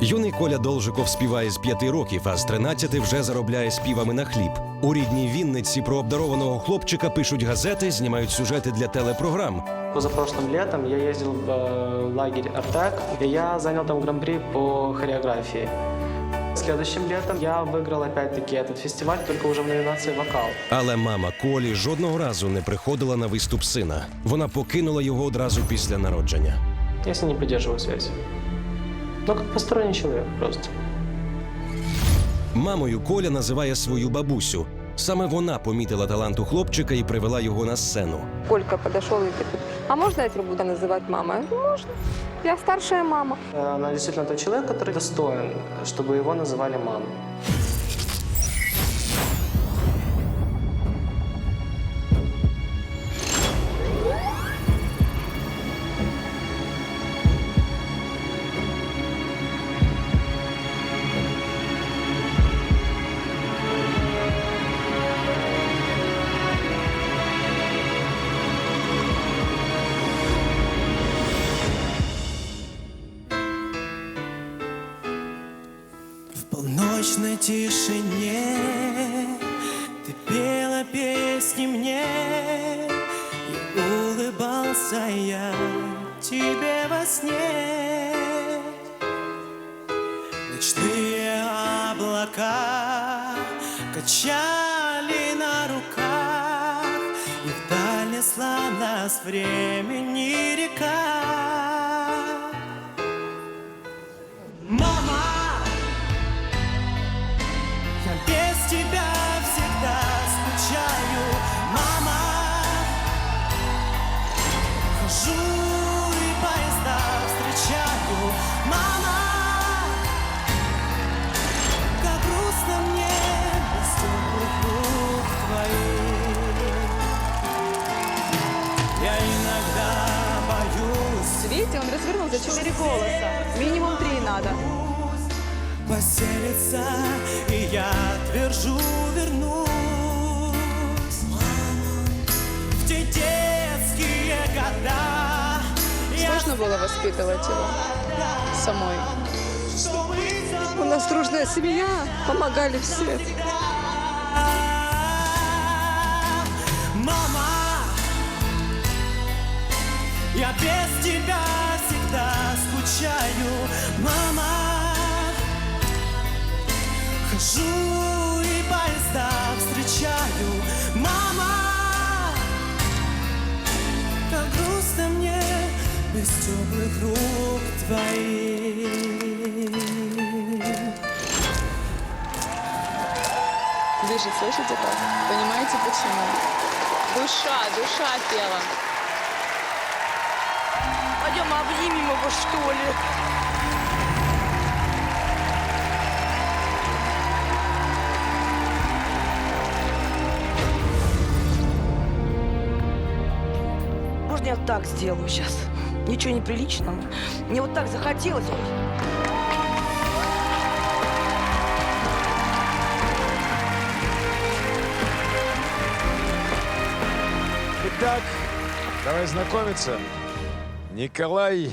Юний Коля Должиков співає з п'яти років, а з 13 вже заробляє співами на хліб. У рідній Вінниці про обдарованого хлопчика пишуть газети, знімають сюжети для телепрограм. Позапрошлым летом я ездил в э, лагерь «Артек», и я занял там гран-при по хореографии. Следующим летом я выиграл опять-таки этот фестиваль, только уже в номинации «Вокал». Але мама Колі жодного разу не приходила на виступ сина. Вона покинула його одразу після народження. Я с ней не поддерживаю связь. Ну, как посторонний человек просто. Мамою Коля називає свою бабусю. Саме вона помітила талант у хлопчика і привела його на сцену. Колька подошел и говорит, а можно я тебя буду называть мамой? Я говорю, Можно. Я старшая мама. Э, Она действительно тот человек, который достоин, чтобы его называли мамой. Полночной тишине. Ты пела песни мне И улыбался я тебе во сне. Ночные облака Качали на руках И вдаль несла нас времени река Он развернулся четыре голоса. Минимум три надо. поселится, и я твержу вернусь в те детские года. Сложно было воспитывать его самой. У нас дружная семья, помогали все. Мама, я без тебя скучаю, мама. Хожу и поезда встречаю, мама. Как грустно мне без теплых рук твоих. Дышит, слышите как? Понимаете почему? Душа, душа пела. Пойдем обнимем его, что ли? Можно я так сделаю сейчас? Ничего неприличного. Мне вот так захотелось. Итак, давай знакомиться. Николай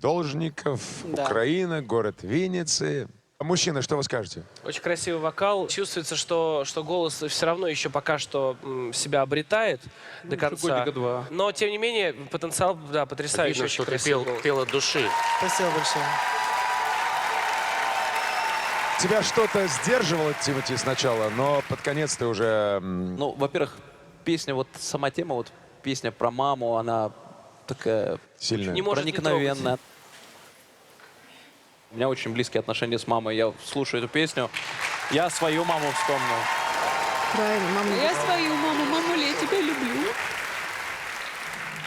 Должников, Да. Украина, город Винницы. Мужчина, что вы скажете? Очень красивый вокал. Чувствуется, что, что голос все равно еще пока что м, себя обретает до конца. два. Но, тем не менее, потенциал, да, потрясающий. Видно, очень что ты красивый пел, голос. пел от души. Спасибо большое. Тебя что-то сдерживало, Тимати, сначала, но под конец ты уже... м, Ну, во-первых, песня, вот сама тема, вот песня про маму, она такая Сильная. Не может не проникновенная. У меня очень близкие отношения с мамой. Я слушаю эту песню. Я свою маму вспомнил. Правильно, мама. Я свою маму, мамуля, я тебя люблю.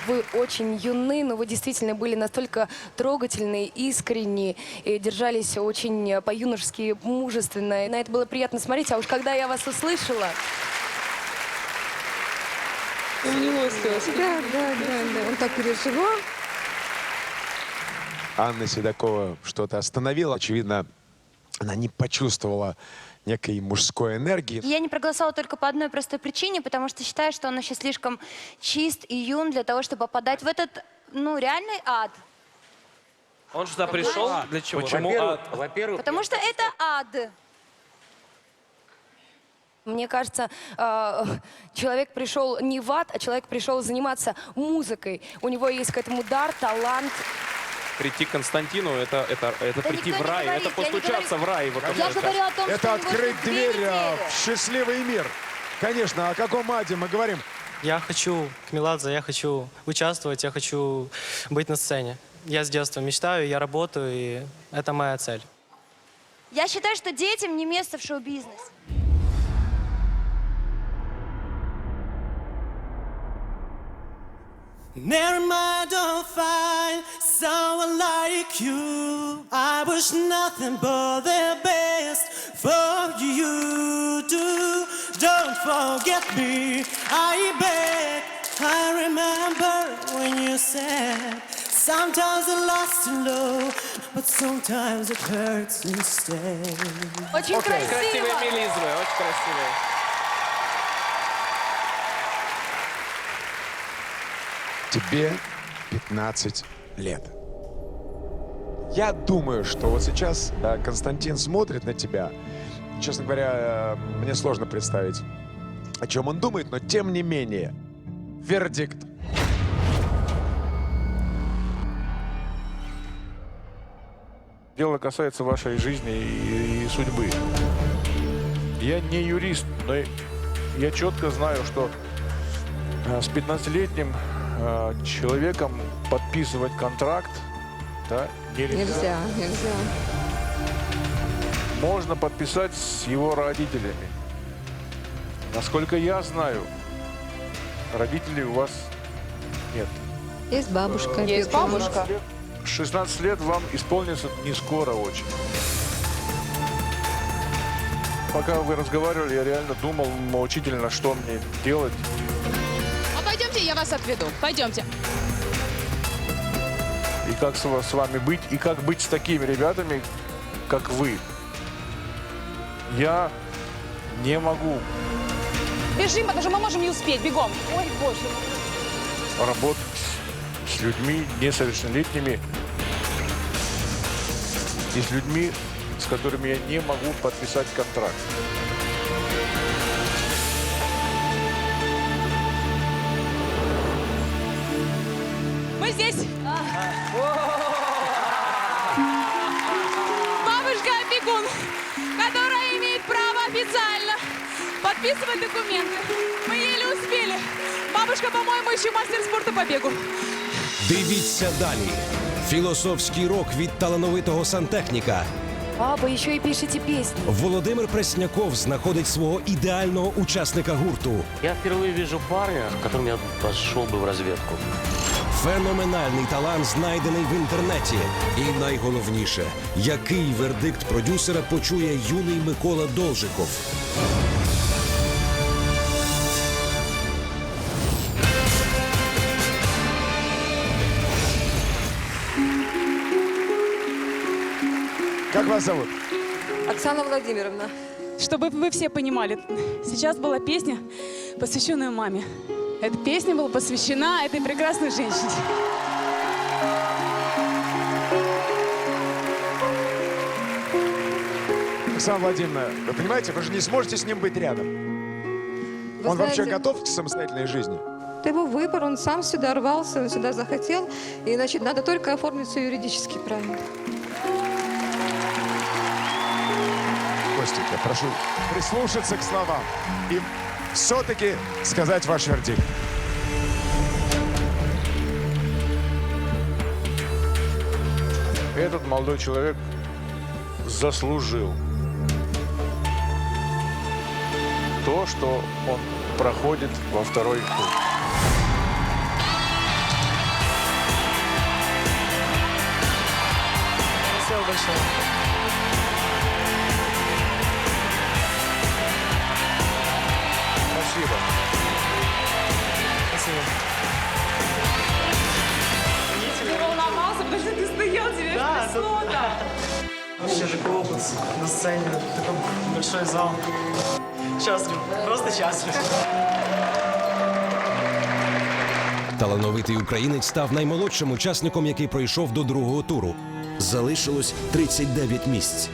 Вы очень юны, но вы действительно были настолько трогательны, искренни, и держались очень по-юношески мужественно. И на это было приятно смотреть. А уж когда я вас услышала, У него слезы. Да, да, да, да. Он так переживал. Анна Седокова что-то остановила. Очевидно, она не почувствовала некой мужской энергии. Я не проголосовала только по одной простой причине, потому что считаю, что он еще слишком чист и юн для того, чтобы попадать в этот, ну, реальный ад. Он сюда пришел для чего? Почему Во-первых, ад? во-первых, Потому что это ад. Мне кажется, э, человек пришел не в ад, а человек пришел заниматься музыкой. У него есть к этому дар, талант. Прийти к Константину, это, это, это Да прийти в рай, говорит, это постучаться в рай. Вот Я говорю о том, Это открыть дверь а, недели. в счастливый мир. Конечно, о каком аде мы говорим? Я хочу к Меладзе, я хочу участвовать, я хочу быть на сцене. Я с детства мечтаю, я работаю, и это моя цель. Я считаю, что детям не место в шоу-бизнесе. Never mind, don't find someone like you. I wish nothing but the best for you. Do don't forget me. I beg. I remember when you said sometimes the lost and low, but sometimes it hurts instead. Очень Красивые красиво. мелизмы, очень красивые. Тебе 15 лет. Я думаю, что вот сейчас да, Константин смотрит на тебя. Честно говоря, э, мне сложно представить, о чем он думает, но тем не менее, вердикт. дело касается вашей жизни и, судьбы. Я не юрист, но я четко знаю, что э, с 15-летним э, человеком подписывать контракт да, нельзя. Нельзя, нельзя. Можно подписать с его родителями. Насколько я знаю, родителей у вас нет. Есть бабушка. Есть опекун. бабушка. 16 лет вам исполнится не скоро очень. Пока вы разговаривали, я реально думал мучительно, что мне делать. Вас отведу. Пойдемте. И как с вами быть, и как быть с такими ребятами, как вы. Я не могу Бежим, потому что мы можем не успеть. Бегом. Ой, боже. работать с людьми несовершеннолетними и с людьми, с которыми я не могу подписать контракт. здесь. Бабушка опекун, которая имеет право официально подписывать документы. Мы еле успели. Бабушка, по-моему, еще мастер спорта по бегу. Дивіться далі. Філософський рок від талановитого сантехніка. Папа, еще и пишите песни. Володимир Пресняков знаходить свого ідеального учасника гурту. Я впервые вижу парня, с которым я пошел бы в разведку. Феноменальний талант знайдений в інтернеті. І найголовніше, який вердикт продюсера почує юний Микола Должиков. Как вас зовут? Оксана Владимировна. Чтобы вы все понимали, сейчас была песня, посвященная маме. Эта песня была посвящена этой прекрасной женщине. Оксана Владимировна, вы понимаете, вы же не сможете с ним быть рядом. Вы он вообще знаете, готов к самостоятельной жизни? Это его выбор, он сам сюда рвался, он сюда захотел. И, значит, надо только оформить все юридически правильно. Костик, я прошу прислушаться к словам и все-таки сказать ваш вердикт. Этот молодой человек заслужил то, что он проходит во второй тур. Спасибо большое. Что ты стоял, тебе Да, трясло да. Вообще такой опыт на сцене, такой большой зал. Счастлив, просто счастлив. Талановитий українець став наймолодшим учасником, який пройшов до другого туру. Залишилось 39 місць.